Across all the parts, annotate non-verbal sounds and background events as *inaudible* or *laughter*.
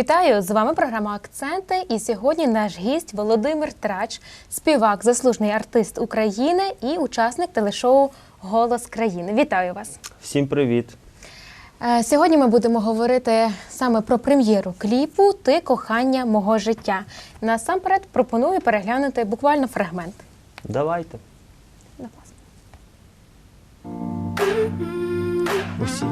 Вітаю! З вами програма Акценти. І сьогодні наш гість Володимир Трач, співак, заслужений артист України і учасник телешоу Голос країни. Вітаю вас! Всім привіт! Е, Сьогодні ми будемо говорити саме про прем'єру кліпу Ти кохання мого життя. Насамперед пропоную переглянути буквально фрагмент. Давайте. Усі.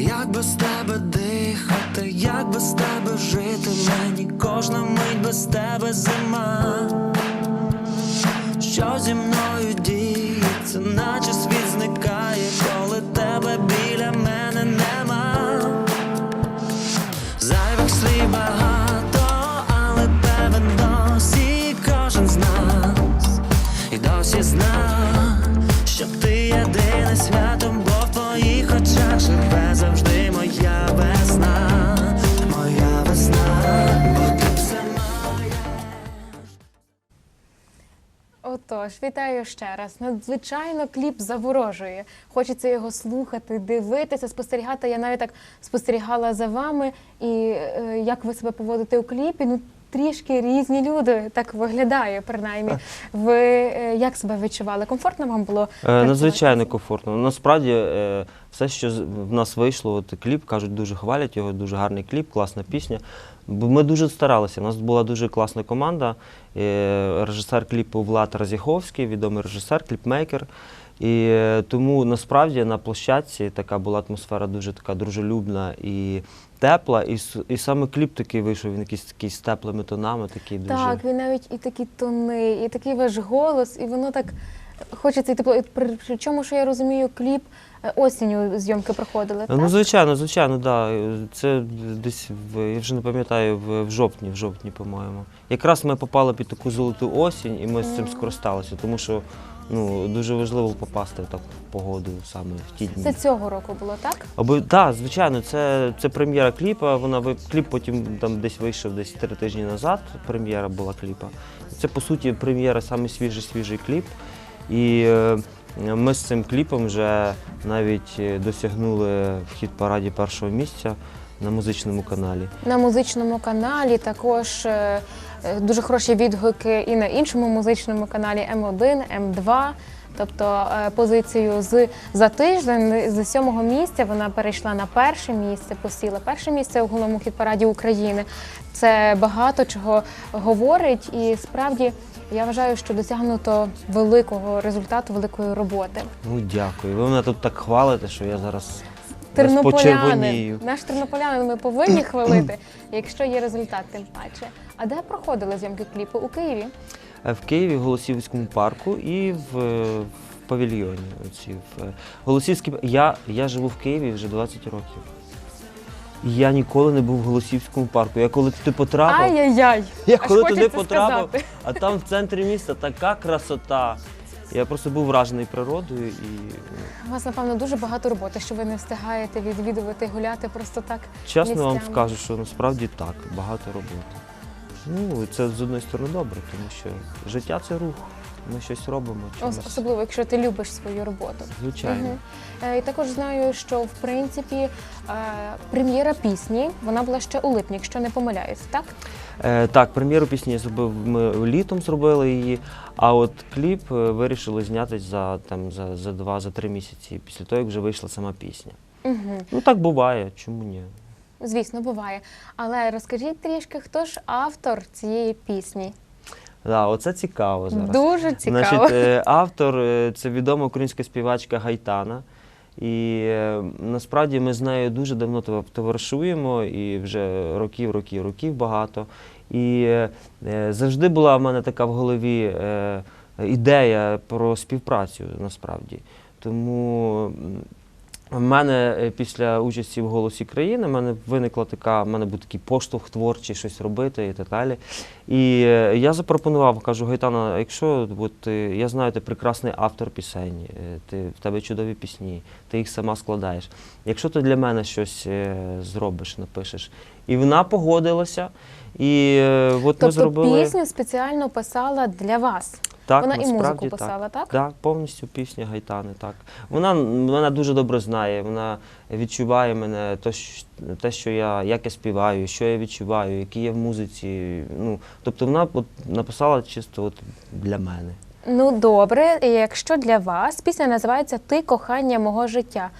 Як без тебе дихати, як без тебе жити мені, кожна мить без тебе зима. Що зі мною діється, наче Отож, вітаю ще раз. Надзвичайно кліп заворожує. Хочеться його слухати, дивитися, спостерігати. Я навіть так спостерігала за вами і е, як ви себе поводите у кліпі. Ну трішки різні люди так виглядає, принаймні. Ви е, як себе відчували? Комфортно вам було? Е. Надзвичайно комфортно. Насправді, е, все, що з- в нас вийшло, от кліп, кажуть, дуже хвалять його, дуже гарний кліп, класна пісня. Бо Ми дуже старалися. У нас була дуже класна команда. Е, Режисер кліпу Влад Разіховський, відомий режисер, кліпмейкер. І е, тому насправді на площадці така була атмосфера дуже така дружелюбна і тепла. І, і саме кліп такий вийшов, він якийсь такий з теплими тонами, такий дуже. Так, він навіть і такі тони, і такий ваш голос, і воно так хочеться і тепло. І при- Причому, що я розумію, кліп е, осінню зйомки проходили. Ну, так? звичайно, звичайно, да. Це десь в я вже не пам'ятаю, в, в жовтні, в жовтні, по-моєму. Якраз ми попали під таку золоту осінь, і ми з цим скористалися, тому що ну, дуже важливо попасти в таку погоду саме в ті дні. Це цього року було, так? Аби так, звичайно, це, це прем'єра кліпа. Вона ви- кліп потім там десь вийшов десь три тижні назад. Прем'єра була кліпа. Це по суті прем'єра саме свіжий свіжий кліп. І е, ми з цим кліпом вже навіть е, досягнули в хіт параді першого місця на музичному каналі. На музичному каналі також е, е, дуже хороші відгуки і на іншому музичному каналі М1, М2. Тобто е, позицію з за тиждень з сьомого місця вона перейшла на перше місце, посіла перше місце у головному хіт-параді України. Це багато чого говорить, і справді я вважаю, що досягнуто великого результату, великої роботи. Ну дякую. Ви мене тут так хвалите, що я зараз Тернополянин, почервонію. наш тернополянин ми повинні хвалити, якщо є результат, тим паче. А де проходили зйомки кліпу? У Києві? Е, В Києві, в Голосіївському парку і в, е, в павільйоні. Оці, в, е, Голосіївський... я, я живу в Києві вже 20 років. І я ніколи не був в Голосіївському парку. Я коли туди потрапив, Ай-яй-яй! я аж коли туди хочеться потрапив, сказати. а там в центрі міста така красота. Я просто був вражений природою і ну, У вас, напевно, дуже багато роботи, що ви не встигаєте відвідувати, гуляти просто так. чесно вам Місцями. скажу, що насправді так, багато роботи. Ну, це з одної сторони добре, тому що життя це рух. Ми щось робимо. Ос- Чимось. Особливо, якщо ти любиш свою роботу. Звичайно. Мгм. Е, І також знаю, що в принципі е, прем'єра пісні вона була ще у липні, якщо не помиляюсь, так? Е, так, прем'єру пісні зробив. Ми літом зробили її, а от кліп е, вирішили зняти за там за, за два, за три місяці після того, як вже вийшла сама пісня. Угу. Ну так буває, чому ні? Звісно, буває. Але розкажіть трішки, хто ж автор цієї пісні? Да, оце цікаво зараз. Дуже цікаво. Значить, е, автор це відома українська співачка Гайтана. І е, насправді ми з нею дуже давно товаришуємо, і вже років, років, років багато. І е, е, завжди була в мене така в голові ідея про співпрацю насправді. Тому в мене е, після участі в голосі країни в мене виникла така, в мене був такий поштовх творчий, щось робити і так далі. І е, я запропонував, кажу, Гайтана, якщо от, е, я знаю, ти прекрасний автор пісень, ти, в тебе чудові пісні, ти їх сама складаєш. Якщо ти для мене щось зробиш, напишеш. І вона погодилася. І от ми Тобто зробили. пісню спеціально писала для вас. Так, Вона і музику насправді писала, так? Так, повністю пісня Гайтани, так. Вона мене дуже добре знає, вона відчуває мене, то, що- те, що я, як я співаю, що я відчуваю, які я в музиці. Ну, тобто вона от, написала чисто от для мене. Ну добре, якщо для вас пісня називається Ти кохання мого життя.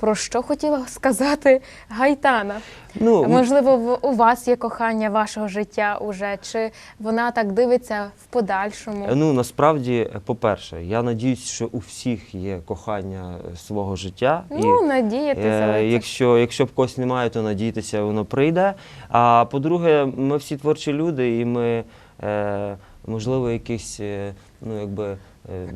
Про що хотіла сказати Гайтана? Ну, Можливо, у вас є кохання вашого життя уже, чи вона так дивиться в подальшому? Ну насправді, по-перше, я надіюсь, що у всіх є кохання е, свого життя. Ну, надіятися. Е, якщо, якщо б когось немає, то надійтеся, воно прийде. А по-друге, ми всі творчі люди, і ми, е, можливо, якісь, е, ну, якби. Е,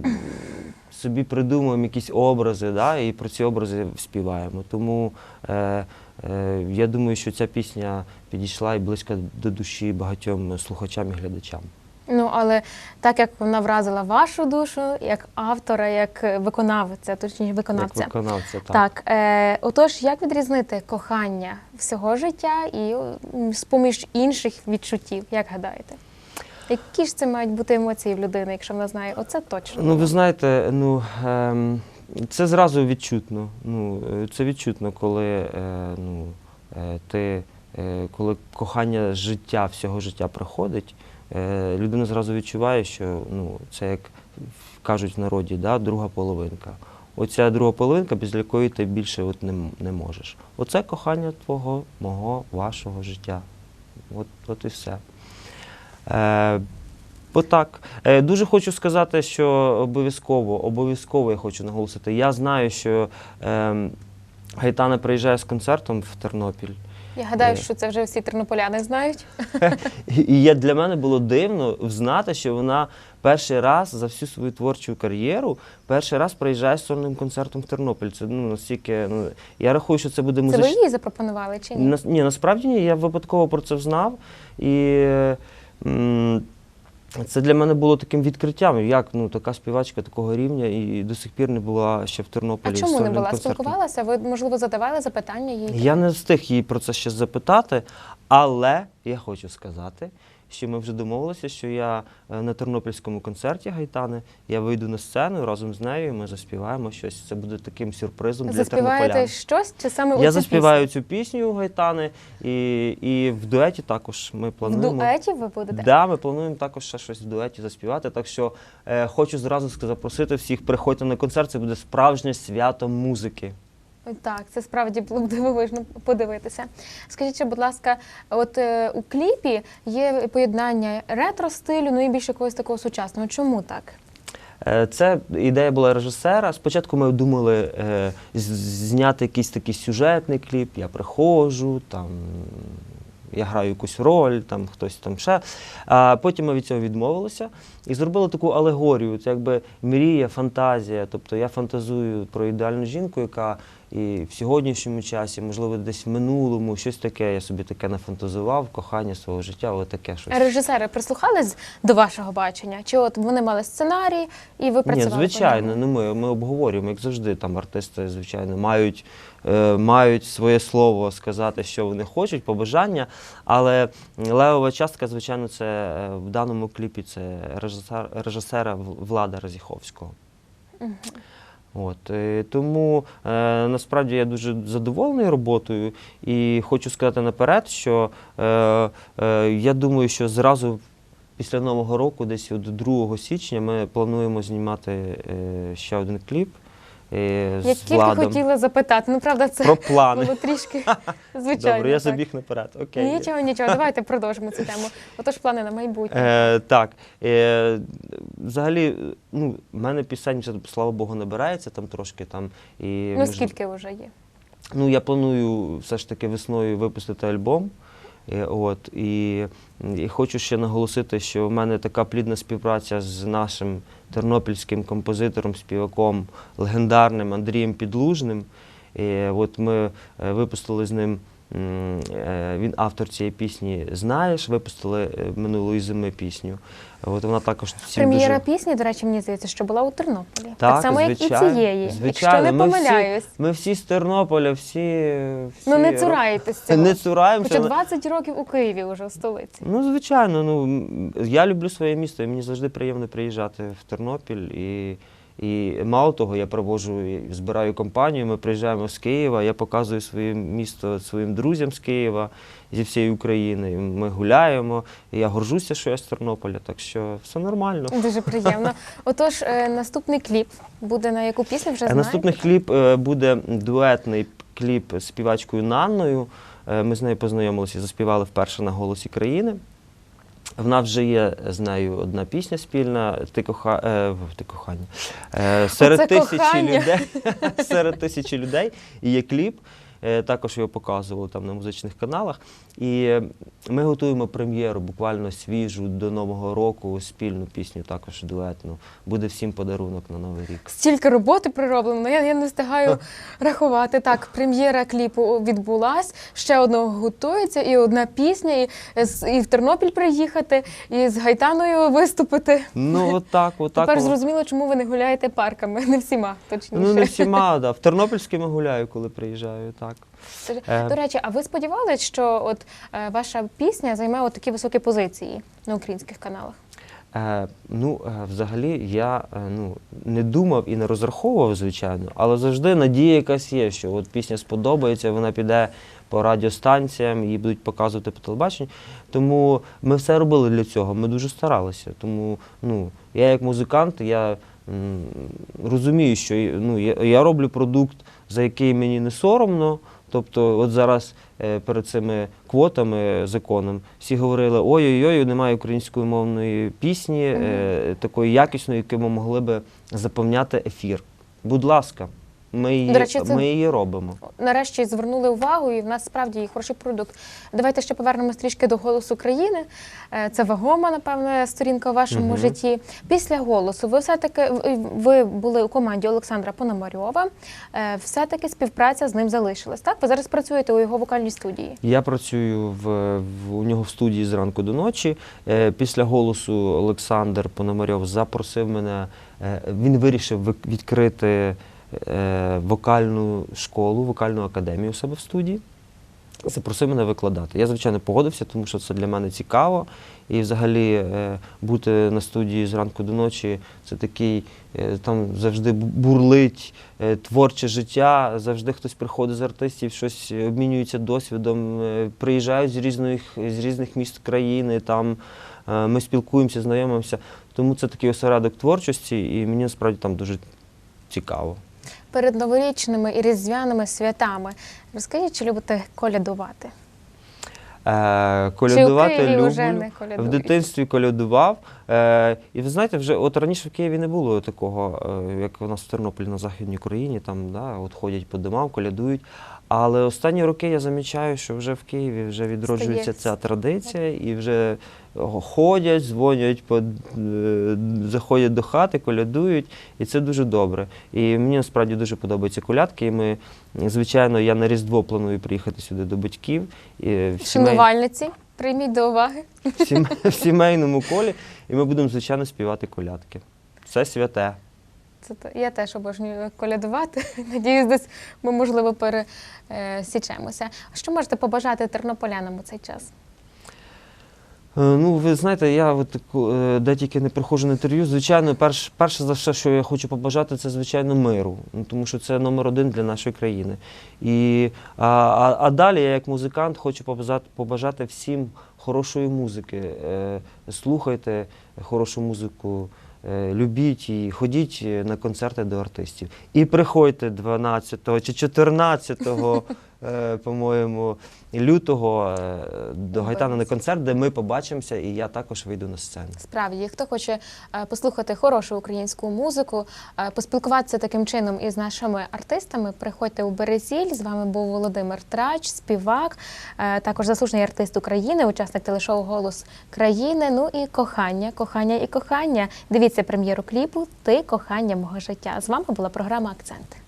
Собі придумуємо якісь образи, да, і про ці образи співаємо. Тому е, е, я думаю, що ця пісня підійшла і близька до душі багатьом слухачам і глядачам. Ну, але так як вона вразила вашу душу, як автора, як виконавця, точніше виконавця. Як виконавця, так. Так, е, отож, як відрізнити кохання всього життя і з-поміж інших відчуттів, як гадаєте? Які ж це мають бути емоції в людини, якщо вона знає, оце точно. Ну, ви знаєте, ну ем, це зразу відчутно. Ну, е, це відчутно, коли е, ну, е, ти, коли кохання життя, всього життя приходить, е, людина зразу відчуває, що ну, це як кажуть в народі, да, друга половинка. Оця друга половинка, без якої ти більше от не, не можеш. Оце кохання твого, мого, вашого життя. От, от і все. Е, Бо так. Е, Дуже хочу сказати, що обов'язково, обов'язково я хочу наголосити. Я знаю, що е, Гайтана приїжджає з концертом в Тернопіль. Я гадаю, Е. що це вже всі тернополяни знають. *laughs* І я, для мене було дивно знати, що вона перший раз за всю свою творчу кар'єру перший раз приїжджає з сольним концертом в Тернопіль. Це ну настільки. Ну я рахую, що це буде Це ви їй запропонували чи ні? Нас- ні, насправді ні, я випадково про це знав. І це для мене було таким відкриттям, як ну, така співачка такого рівня і до сих пір не була ще в Тернополі. А чому не була? концертом. Спілкувалася? Ви, можливо, задавали запитання їй? Я не встиг її про це ще запитати, але я хочу сказати, що ми вже домовилися, що я е, на тернопільському концерті Гайтани я вийду на сцену разом з нею, і ми заспіваємо щось. Це буде таким сюрпризом для тернополян. щось чи саме у Я заспіваю цю пісню у Гайтани, і, і в дуеті також ми пісню? В плануємо. дуеті ви будете? Да, ми плануємо також ще щось в дуеті заспівати. Так що е, хочу зразу запросити всіх, приходьте на концерт, це буде справжнє свято музики. Так, це справді було б дивовижно подивитися. Скажіть, будь ласка, от е, у кліпі є поєднання ретро стилю, ну і більше якогось такого сучасного. Чому так? Е, Це ідея була режисера. Спочатку ми думали е, зняти якийсь такий сюжетний кліп. Я приходжу, там я граю якусь роль, там хтось там ще. А потім ми від цього відмовилися і зробили таку алегорію. Це якби мрія, фантазія. Тобто я фантазую про ідеальну жінку, яка і в сьогоднішньому часі, можливо, десь в минулому, щось таке. Я собі таке нафантазував, кохання свого життя, але таке щось. А Режисери прислухались до вашого бачення? Чи от вони мали сценарій і ви Ні, працювали? по звичайно, ньому? ну ми, ми обговорюємо, як завжди, там артисти, звичайно, мають, мають своє слово сказати, що вони хочуть, побажання. Але левова частка, звичайно, це е, в даному кліпі це режисер, режисера Влада Розіховського. От, е, тому е, насправді я дуже задоволений роботою і хочу сказати наперед, що е, е, я думаю, що зразу після Нового року, десь от 2 січня, ми плануємо знімати е, ще один кліп е, Я з тільки Владом. хотіла запитати. Ну, правда, це Про плани. було трішки звичайно. Добре, я *laughs* так. забіг наперед. Окей. Нічого, нічого, давайте продовжимо цю тему. Отож, плани на майбутнє. Е, так. Е, взагалі, ну, в мене пісень, вже, слава Богу, набирається там трошки. Там, і, ну, можливо, скільки вже є? Ну, я планую все ж таки весною випустити альбом. Е, От, і, і хочу ще наголосити, що в мене така плідна співпраця з нашим тернопільським композитором, співаком, легендарним Андрієм Підлужним. І, от ми е, випустили з ним е, він автор цієї пісні Знаєш, випустили е, минулої зими пісню. От вона також всім Прем'єра дуже... пісні, до речі, мені здається, що була у Тернополі. Так, само, як і цієї, звичайно. якщо не Ми всі- помиляюсь. Ми всі з Тернополя, всі. всі Ну не цураєтесь цього. Не цураємося. Хоча 20 років у Києві вже в столиці. Ну, звичайно, ну я люблю своє місто, і мені завжди приємно приїжджати в Тернопіль. І, і мало того, я проводжу, і збираю компанію, ми приїжджаємо з Києва, я показую своє місто своїм друзям з Києва, зі всієї України. Ми гуляємо. І я горжуся, що я з Тернополя, так що все нормально. Дуже приємно. *laughs* Отож, е, наступний кліп буде на яку пісню вже знаєте? Наступний кліп е, буде дуетний кліп з співачкою Нанною. Е, Ми з нею познайомилися, заспівали вперше на голосі країни. В нас вже є з нею одна пісня спільна Ти коха... е, ти кохання. Е, серед Оце тисячі кохання. людей. *laughs* серед тисячі людей. І є кліп. Е, Також його показували там на музичних каналах. І е, ми готуємо прем'єру буквально свіжу до Нового року, спільну пісню, також дуетну. Буде всім подарунок на Новий рік. Стільки роботи прироблено, я, я не встигаю рахувати. Так, прем'єра кліпу відбулась, ще одного готується, і одна пісня, і, і в Тернопіль приїхати, і з Гайтаною виступити. Ну, *laughs* отак, отак. Тепер зрозуміло, чому ви не гуляєте парками, *laughs* не всіма, точніше. Ну, не всіма, да. В Тернопільському гуляю, коли приїжджаю, так. Е. До речі, а ви сподівались, що от е, ваша пісня займе от такі високі позиції на українських каналах? Е, ну, взагалі, я ну, не думав і не розраховував, звичайно, але завжди надія якась є, що от пісня сподобається, вона піде по радіостанціям, її будуть показувати по телебаченню. Тому ми все робили для цього, ми дуже старалися. Тому ну, я як музикант, я розумію, що ну, я, я роблю продукт, за який мені не соромно. Тобто, от зараз е, перед цими квотами законом всі говорили: ой-ой-ой, немає української мовної пісні, е, такої якісної, якою ми могли би заповняти ефір. Будь ласка, ми її, До речі, це- ми її робимо. Нарешті звернули увагу, і в нас справді є хороший продукт. Давайте ще повернемось трішки до голосу країни. Е, Це вагома, напевне, сторінка у вашому Мгм. житті. Після голосу ви все-таки ви були у команді Олександра Пономарьова. Е, Все-таки співпраця з ним залишилась. Так, ви зараз працюєте у його вокальній студії. Я працюю в, в у нього в студії зранку до ночі. Е, після голосу Олександр Пономарьов запросив мене. е, він вирішив вик- відкрити вокальну школу, вокальну академію у себе в студії. Запросив мене викладати. Я, звичайно, погодився, тому що це для мене цікаво. І взагалі е, бути на студії зранку до ночі це такий, е, там завжди бурлить е, творче життя, завжди хтось приходить з артистів, щось обмінюється досвідом, е, приїжджають з різних, з різних міст країни, там е, ми спілкуємося, знайомимося. Тому це такий осередок творчості, і мені насправді там дуже цікаво. Перед новорічними і різдвяними святами розкажіть, чи любите колядувати? Е, колядувати Києві люблю. вже не в дитинстві колядував. Е, і ви знаєте, вже от раніше в Києві не було такого, е, як у нас в Тернополі на Західній Україні, там да, от ходять по домам, колядують. Але останні роки я замічаю, що вже в Києві вже відроджується ця традиція, і вже ходять, дзвонять, по, е, заходять до хати, колядують, і це дуже добре. І мені насправді дуже подобаються колядки. І ми, звичайно, я на Різдво планую приїхати сюди до батьків. І в сімей- прийміть до уваги. в сім- *laughs* в сімейному колі, і ми будемо, звичайно, співати колядки. Це святе. Це те- я теж обожнюю колядувати. *laughs* Надіюсь, десь ми можливо пересічемося. А що можете побажати тернополянам у цей час? Е, Ну, ви знаєте, я от, е, де тільки не приходжу на інтерв'ю. Звичайно, перш, перше за все, що я хочу побажати, це звичайно миру, ну, тому що це номер один для нашої країни. І, а, а, а далі я як музикант хочу побажати, побажати всім хорошої музики. Е, слухайте хорошу музику. Е, Любіть і ходіть е, на концерти до артистів. І приходьте 12 чи 14, е, *laughs* по-моєму, лютого е, до Гайтана на концерт, де ми побачимося, і я також вийду на сцену. Справді, хто хоче е, послухати хорошу українську музику, е, поспілкуватися таким чином із нашими артистами, приходьте у Березіль. З вами був Володимир Трач, співак, е, також заслужений артист України, учасник телешоу Голос країни. Ну і кохання, кохання і кохання. Дивіться прем'єру кліпу Ти кохання мого життя. З вами була програма Акценти.